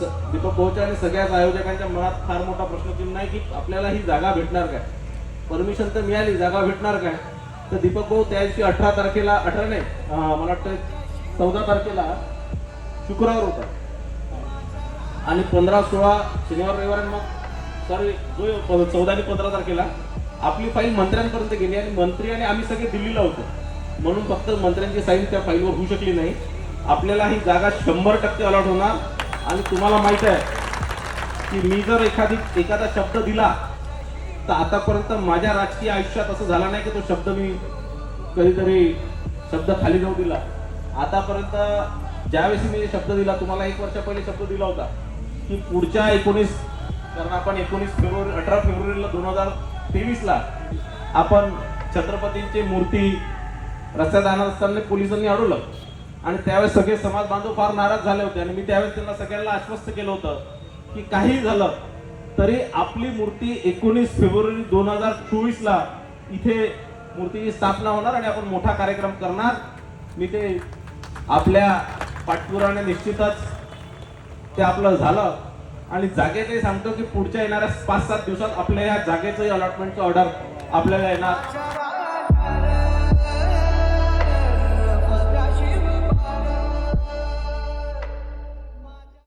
दीपक भाऊच्या आणि सगळ्याच आयोजकांच्या मनात फार मोठा प्रश्नचिन्ह आहे की आपल्याला ही जागा भेटणार काय? परमिशन तर मिळाली जागा भेटणार काय? तर दीपक भाऊ त्या दिवशी अठरा तारखेला अठरा नाही मला वाटतं चौदा तारखेला शुक्रवार होता. आणि पंधरा सोळा शनिवार रविवार मग सॉरी जो चौदा आणि पंधरा तारखेला आपली फाईल मंत्र्यांपर्यंत गेली आणि मंत्री आणि आम्ही सगळे दिल्लीला होतो. म्हणून फक्त मंत्र्यांची साईन त्या फाईलवर होऊ शकली नाही. आपल्याला ही जागा शंभर टक्के अलॉट होणार. आणि तुम्हाला माहीत आहे की मी जर एखादी एखादा शब्द दिला तर आतापर्यंत माझ्या राजकीय आयुष्यात असं झालं नाही की तो शब्द मी कधीतरी शब्द खाली जाऊ दिला. आतापर्यंत ज्यावेळेस मी शब्द दिला तुम्हाला एक वर्षा पहिले शब्द दिला होता की पुढच्या एकोणीस कारण आपण एकोणीस फेब्रुवारी अठरा फेब्रुवारीला दोन हजार तेवीसला आपण छत्रपतींची मूर्ती रस्त्यात आणत असताना पोलिसांनी अडवलं. आणि त्यावेळेस सगळे समाज बांधव फार नाराज झाले होते. आणि मी त्यावेळेस त्यांना सगळ्यांना आश्वस्त केलं होतं की काही झालं तरी आपली मूर्ती एकोणीस फेब्रुवारी दोन हजार चोवीस ला इथे मूर्तीची स्थापना होणार आणि आपण मोठा कार्यक्रम करणार. मी ते आपल्या पाठपुराने निश्चितच ते आपलं झालं. आणि जागेचंही सांगतो की पुढच्या येणाऱ्या पाच सात दिवसात आपल्या या जागेचंही अलॉटमेंटचं ऑर्डर आपल्याला येणार.